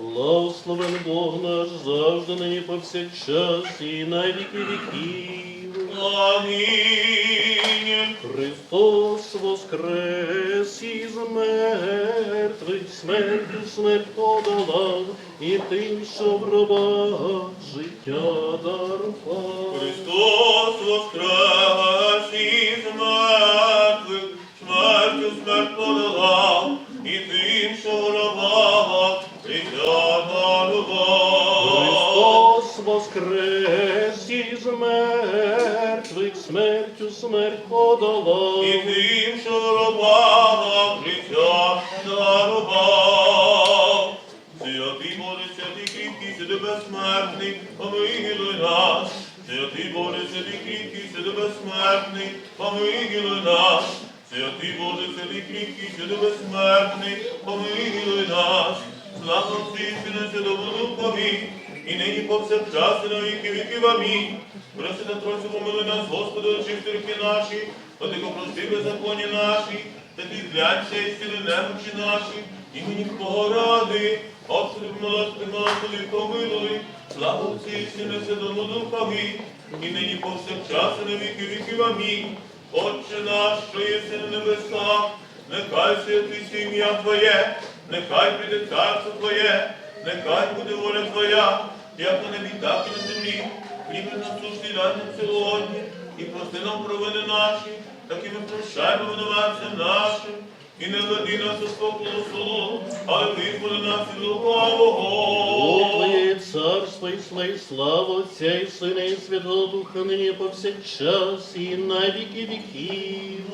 Благословен Бог наш завжди нині повсякчас і на віки віків. Амінь. Христос воскрес із мертвих, смертю смерть подолав, і тим, що в гробах життя дарував. Христос воскрес смерть подолав. І тим, що в гробах життя дарував. Святий Боже, святий кріпкий, святий безсмертний, помилуй нас. Святий Боже, святий кріпкий, святий безсмертний, помилуй нас. Святий Боже, святий кріпкий, святий безсмертний, помилуй нас. Слава Сину, Святому Духові, і нині повсякчас на віки віків. Амінь. Просите Тройцю, помилуй нас, Господи, очисти руки наші, Владико, прости беззаконні наші, та ти і сіли немочі наші, імені поради, Господи, помилости, Господи, помилуй, слава Отцю і Сину, Святому Духові, і нині повсякчас і на віки віків. Амінь. Отче наш, що єси на небесах, нехай святиться ім'я Твоє, нехай прийде царство Твоє, нехай буде воля Твоя, як на небі, і на землі. Хліб наш насущний дай нам сьогодні, і прости нам провини наші, так і ми прощаємо винуватцям нашим, і не веди нас у спокусу, але визволи нас від лукавого. Царство і сила, і слава Отця і Сина, і Святого Духа, нині повсякчас, і на віки віків.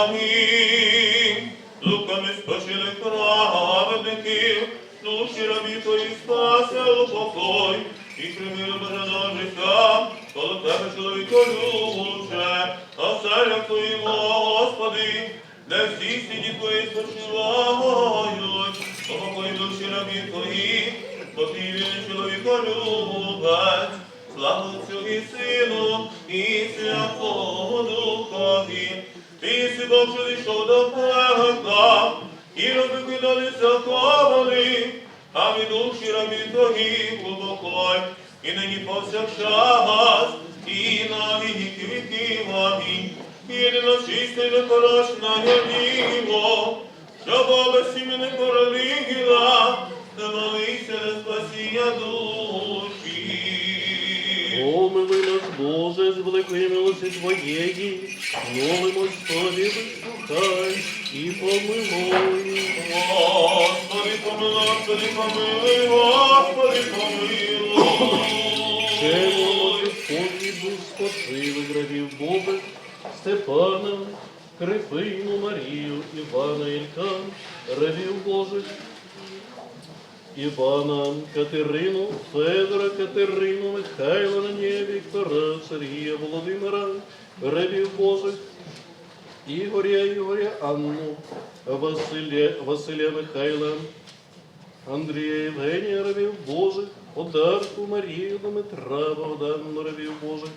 Амінь. Луками спочили праведників, душі рабі твої спаси упокой, і прийми до бажаного життя, коло тебе чоловіко любче, оселя твої, Господи, де всі сіді твої спочивають, упокой душі рабі твої, бо ти вільний чоловіко любець, слава Отцю і Сину, і Святому Духові. Ти Бог, що до пекла, і роби кидали заковали, а від душі рабі твої глибокой, і нині повсякчас, і на віки віків. Амінь. Єдино чисте непорочна діво, що баба сім'я не породила, не молися на спасіння душі. Боже, з великої милості Твоєї, молимось Тобі, вислухай і помилуй. Господи, помилуй, Господи, помилуй, Господи, помилуй. Ще молоді подвігу спочили гравів Бога, Степана, Крипину, Марію, Івана Ілька, рабів Божих, Івана, Катерину, Федора, Катерину, Михайла, Надія, Віктора, Сергія, Володимира, рабів Божих, Ігоря, Ігоря, Анну, Василя, Василя Михайла, Андрія Євгенія рабів Божих, Одарку Марію Дмитра, Богдану рабів Божих,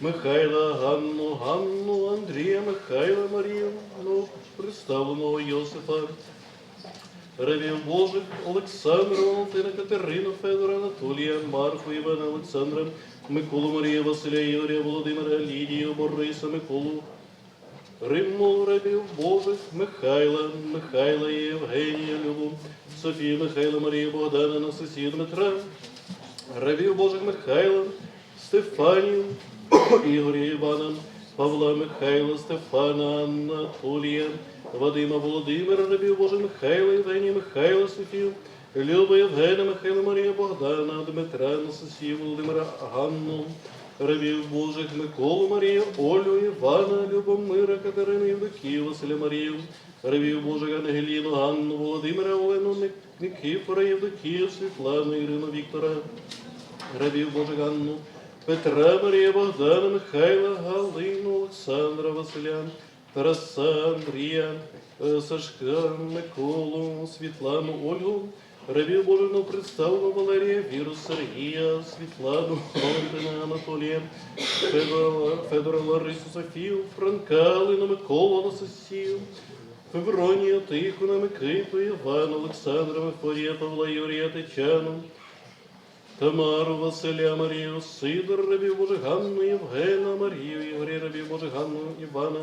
Михайла Ганну, Ганну, Андрія, Михайла Марію, ну, представленого Йосифа, рабів Божих, Олександра, Валентина, Катерину, Федора, Анатолія, Марфу, Івана, Олександра, Миколу, Марія, Василя, Ігоря, Володимира, Лідію, Бориса, Миколу, Римму рабів Божих, Михайла, Михайла, Євгенія, Любу, Софію, Михайла, Марію, Богдана, Анастасію, Дмитра, рабів Божих Михайла, Стефанію, Ігоря Івана, Павла, Михайла, Стефана, Анатолія, Вадима, Володимира, рабів Божих Михайла, Євгенія, Михайла, Софію, Люба, Євгена, Михайла, Марія, Богдана, Дмитра, Анастасію, Володимира, Ганну, рабів Божих Миколу Марію, Олю, Івана, Любомира, Катерину, Євдокію, Василя Марію, рабів Божих Ангеліну, Ганну, Володимира, Олену, Никифора, Євдокію, Світлану, Ірину, Віктора, рабів Божих Ганну, Петра, Марія, Богдана, Михайла, Галину, Олександра, Василя, Тараса, Андрія, е, Сашка, Миколу, Світлану, Ольгу, рабів Божину представлену Валерія, Віру, Сергія, Світлану, Валентина, Анатолія, Федора, Федора Ларису, Софію, Франка, Алину, Миколу, Анастасію, Февронія, Тихона, Микиту, Івана, Олександра, Мефорія, Павла, Юрія, Тетяну, Тамару, Василя, Марію, Сидор, рабів Божих, Ганну, Євгена, Марію, Ігоря, рабів Божих, Ганну, Івана,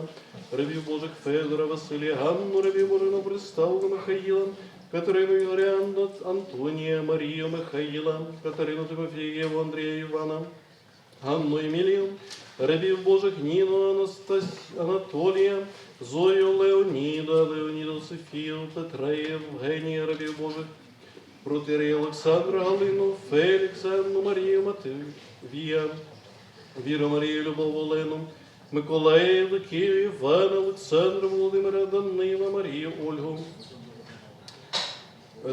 рабів Божих, Федора, Василія, Ганну, рабів Божих, Новоприставу, Михаїла, Катерину, Ігоря, Антонія, Марію, Михаїла, Катерину, Тимофія, Єву, Андрія, Івана, Ганну Емілію, рабів Божих Ніну, Анастас... Анатолія, Зою Леоніда, Леоніда Софію, Петра Євгенія, рабів Божих, Протирія Олександра, Галину, Фелікса, Анну Марію, Матвія, Віру Марію, Любов Олену, Миколая, Лукію, Івана, Олександра, Володимира, Данила, Марію, Ольгу,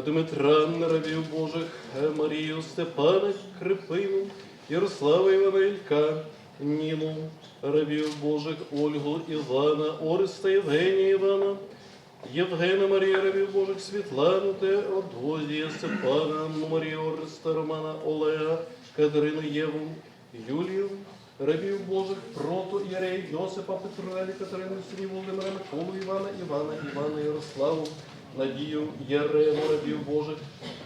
Дмитра, рабів Божих, Марію, Степана, Крипину, Ярослава Івана Ілька, Ніну, рабів Божих, Ольгу, Івана, Ореста, Євгенія Івана, Євгена Марія, рабів Божих, Світлану, Теодозія, Степана, Марію, Ореста, Романа, Олега, Катерину Єву, Юлію, рабів Божих, Проту, Єрея, Йосипа, Петра, Катерину, Сині Володимира, Миколу, Івана, Івана, Івана, Ярославу, Надію, Ярему, рабів Божих,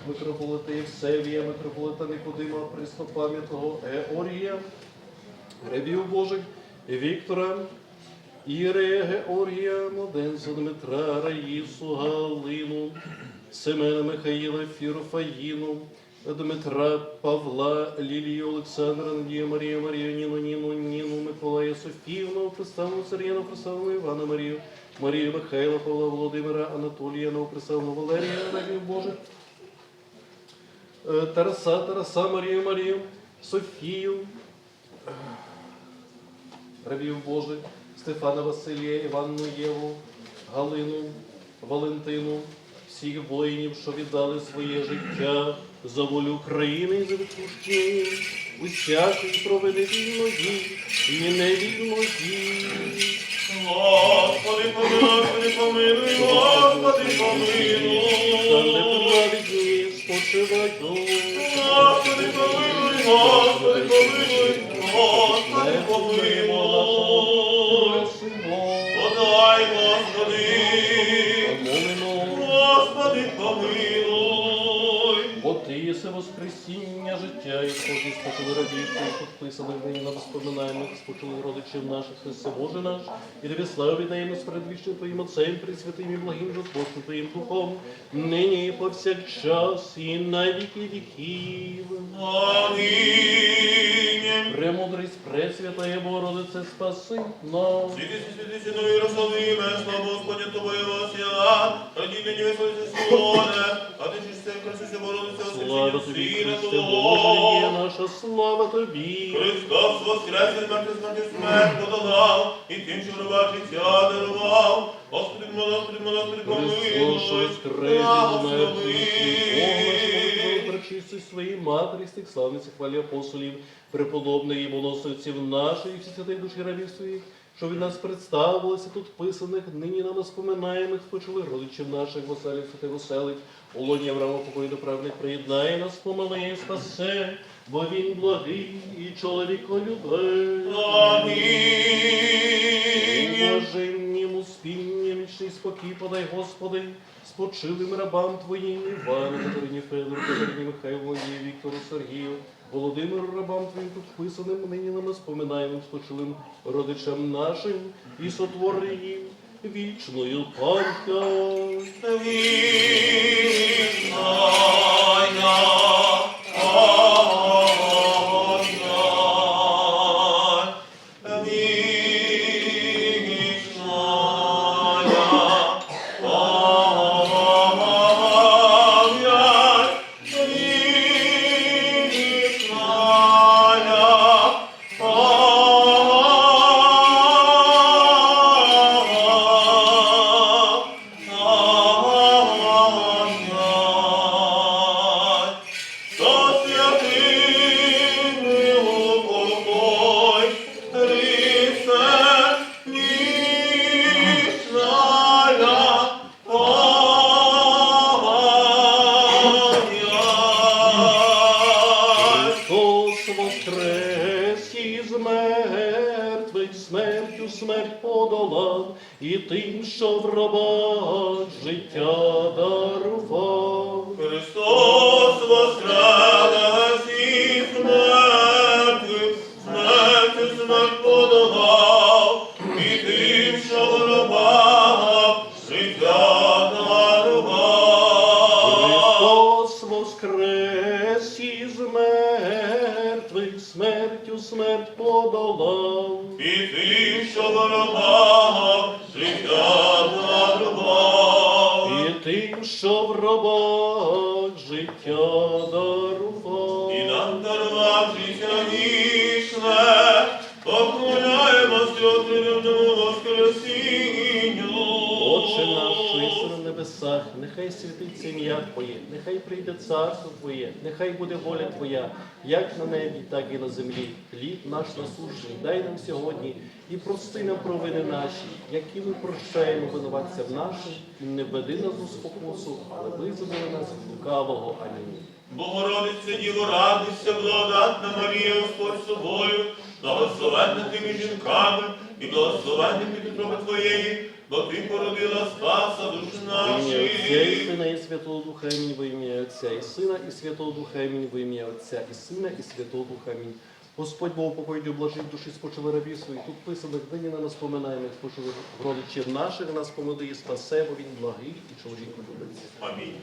митрополита Євсевія, митрополита Никодима, Преснопам'ятного Еорія, рабів Божих, Віктора, Ірея, Георгія, Младенця Дмитра, Раїсу, Галину, Семена Михаїла, Фірофаїну, Дмитра, Павла, Лілію, Олександра, Надію, Марію, Марію, Ніну, Ніну, Ніну, Миколая, Софіївну, Представну Сергіяну, Представну Івана Марію, Марію Михайла, Павла Володимира, Анатолія, Новоприставну Валерія, рабів Божих, Е, Тараса, Тараса, Марію, Марію, Софію, е, рабів Божих, Стефана Василія, Іванну Єву, Галину, Валентину, всіх воїнів, що віддали своє життя за волю України і за відпущення усякої провини вільної і невільної. Господи, помилуй, Господи, помилуй, Господи, помилуй. спочивають. Господи, помилуй, Господи, помилуй, Господи, помилуй. Життя, і сході спочили радів, твоїх підписаних нині на воспоминаємих, спочили родичів наших, Христе Боже наш, і тобі славу віддаємо з передвічним Твоїм Отцем, Пресвятим і благим Господом Твоїм Духом, нині і повсякчас, і на віки віків. Амінь. Премудрість Пресвятая Богородице, спаси нас. Святися, святися, нові Єрусалиме, слава Господня Тобою осіла, раді нині визволиться Сіоне, а ти Слава тобі, Христе Боже, є наша слава тобі. Христос воскрес із мертвих смерті смерть подолав, і тим, що врива життя дарував. Господи, Господи, Господи, помилуй, благослови. причисти своїй матері, з тих славних хвалі апостолів, преподобних і моносовців наших, і всі святих душі рабів своїх, що від нас представилося тут писаних, нині нам споминаємих, спочили родичів наших, воселів святих оселить, у лоні Авраама покої до правних приєднає нас, помилує, спасе, бо він благий і чоловіколюбив. Амінь. Блаженнім успіння, вічний спокій подай, Господи, спочилим рабам Твоїм, Івану, Катерині Федору, Катерині Михайлу, Надії, Віктору, Сергію, Володимиру, рабам Твоїм тут вписаним, нині нам споминаємим, спочилим родичам нашим, і сотвори їм вічною пам'ять. І тим, що в рабах життя тим, що в робах життя дарував. І нам дарував життя вічне, поклоняємо святому Воскресінню. Отче наш, небесах, нехай святиться ім'я Твоє, нехай прийде царство Твоє, нехай буде воля Твоя, як на небі, так і на землі. Хліб наш насущний, дай нам сьогодні і прости нам провини наші, які ми прощаємо винуватцям нашим, і не веди нас у спокусу, але визволи нас від лукавого. Амінь. Богородиця Діво, радуйся, благодатна Марія, Господь з тобою, благословенна ти між жінками, і благословенний підтроби Твоєї, бо ти породила Спаса душ В ім'я Отця і наших. Сина і Святого Духа Амінь, во ім'я Отця і Сина і Святого Духа Амінь, во ім'я Отця і Сина і Святого Духа Амінь. Господь Бог покойді блажить душі спочили рабів своїх, тут писаних нині на нас поминаємо, спочили родичів наших, нас помилує, спасе, бо він благий і чоловік любить. Амінь.